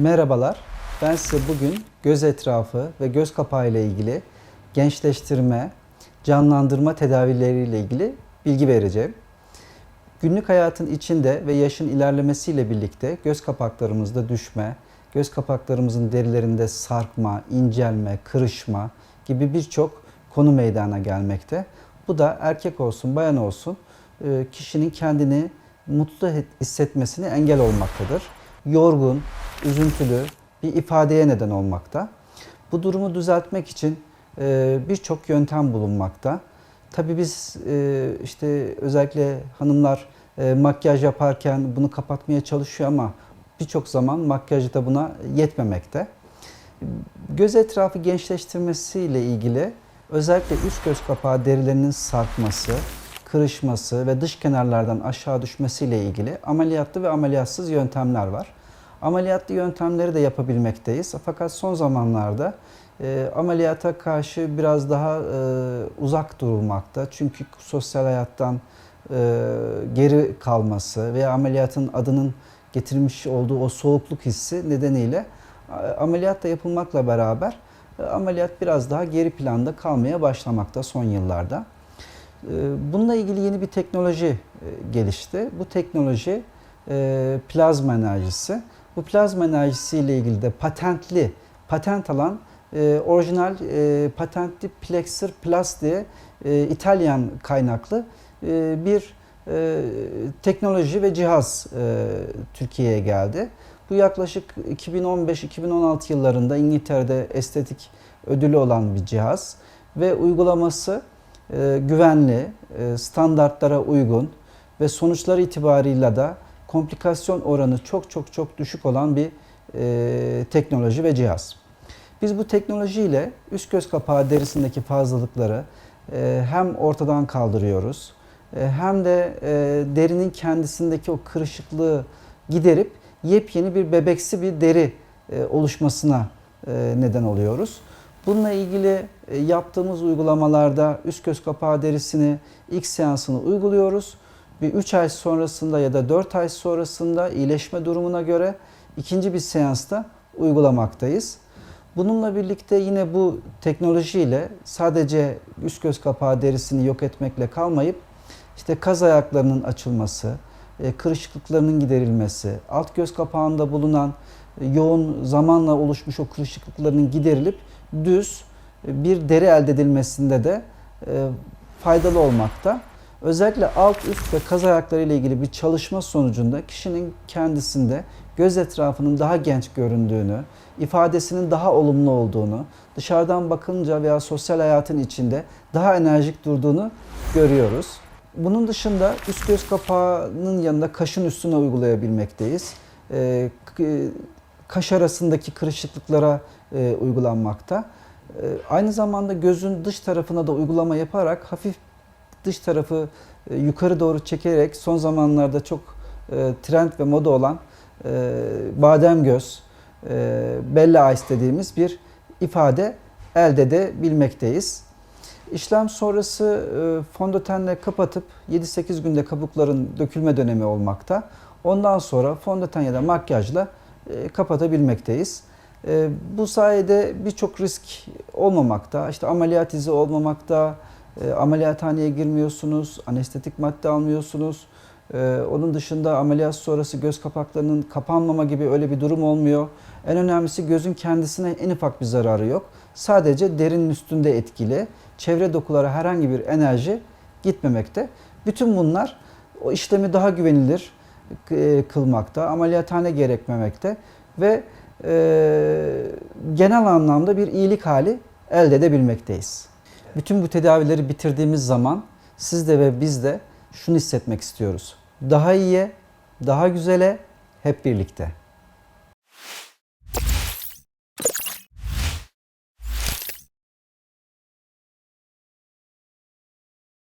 Merhabalar. Ben size bugün göz etrafı ve göz kapağı ile ilgili gençleştirme, canlandırma tedavileriyle ilgili bilgi vereceğim. Günlük hayatın içinde ve yaşın ilerlemesiyle birlikte göz kapaklarımızda düşme, göz kapaklarımızın derilerinde sarkma, incelme, kırışma gibi birçok konu meydana gelmekte. Bu da erkek olsun, bayan olsun e, kişinin kendini mutlu hissetmesine engel olmaktadır. Yorgun, üzüntülü bir ifadeye neden olmakta. Bu durumu düzeltmek için e, birçok yöntem bulunmakta. Tabii biz e, işte özellikle hanımlar e, makyaj yaparken bunu kapatmaya çalışıyor ama birçok zaman makyajı da buna yetmemekte. Göz etrafı gençleştirmesiyle ilgili özellikle üst göz kapağı derilerinin sarkması, kırışması ve dış kenarlardan aşağı düşmesiyle ilgili ameliyatlı ve ameliyatsız yöntemler var. Ameliyatlı yöntemleri de yapabilmekteyiz. Fakat son zamanlarda e, ameliyata karşı biraz daha e, uzak durulmakta. Çünkü sosyal hayattan e, geri kalması veya ameliyatın adının getirmiş olduğu o soğukluk hissi nedeniyle ameliyat da yapılmakla beraber e, ameliyat biraz daha geri planda kalmaya başlamakta son yıllarda. E, Bununla ilgili yeni bir teknoloji e, gelişti. Bu teknoloji plazma enerjisi. Bu plazma enerjisi ile ilgili de patentli, patent alan e, orijinal e, patentli Plexir Plus diye e, İtalyan kaynaklı e, bir e, teknoloji ve cihaz e, Türkiye'ye geldi. Bu yaklaşık 2015-2016 yıllarında İngiltere'de estetik ödülü olan bir cihaz ve uygulaması e, güvenli, e, standartlara uygun ve sonuçları itibarıyla da komplikasyon oranı çok çok çok düşük olan bir e, teknoloji ve cihaz. Biz bu teknolojiyle üst göz kapağı derisindeki fazlalıkları e, hem ortadan kaldırıyoruz e, hem de e, derinin kendisindeki o kırışıklığı giderip yepyeni bir bebeksi bir deri e, oluşmasına e, neden oluyoruz. Bununla ilgili e, yaptığımız uygulamalarda üst göz kapağı derisini ilk seansını uyguluyoruz. Bir 3 ay sonrasında ya da 4 ay sonrasında iyileşme durumuna göre ikinci bir seansta uygulamaktayız. Bununla birlikte yine bu teknolojiyle sadece üst göz kapağı derisini yok etmekle kalmayıp işte kaz ayaklarının açılması, e, kırışıklıklarının giderilmesi, alt göz kapağında bulunan e, yoğun zamanla oluşmuş o kırışıklıklarının giderilip düz e, bir deri elde edilmesinde de faydalı olmakta. Özellikle alt, üst ve kaz ayakları ile ilgili bir çalışma sonucunda kişinin kendisinde göz etrafının daha genç göründüğünü, ifadesinin daha olumlu olduğunu, dışarıdan bakınca veya sosyal hayatın içinde daha enerjik durduğunu görüyoruz. Bunun dışında üst göz kapağının yanında kaşın üstüne uygulayabilmekteyiz. Ee, kaş arasındaki kırışıklıklara e, uygulanmakta. E, aynı zamanda gözün dış tarafına da uygulama yaparak hafif dış tarafı e, yukarı doğru çekerek son zamanlarda çok e, trend ve moda olan e, badem göz, bella eyes dediğimiz bir ifade elde edebilmekteyiz. İşlem sonrası fondötenle kapatıp 7-8 günde kabukların dökülme dönemi olmakta. Ondan sonra fondöten ya da makyajla kapatabilmekteyiz. Bu sayede birçok risk olmamakta. İşte ameliyat izi olmamakta, e, ameliyathaneye girmiyorsunuz, anestetik madde almıyorsunuz. E, onun dışında ameliyat sonrası göz kapaklarının kapanmama gibi öyle bir durum olmuyor. En önemlisi gözün kendisine en ufak bir zararı yok. Sadece derinin üstünde etkili. Çevre dokulara herhangi bir enerji gitmemekte. Bütün bunlar o işlemi daha güvenilir e, kılmakta, ameliyathane gerekmemekte ve e, genel anlamda bir iyilik hali elde edebilmekteyiz. Bütün bu tedavileri bitirdiğimiz zaman siz de ve biz de şunu hissetmek istiyoruz. Daha iyiye, daha güzele hep birlikte.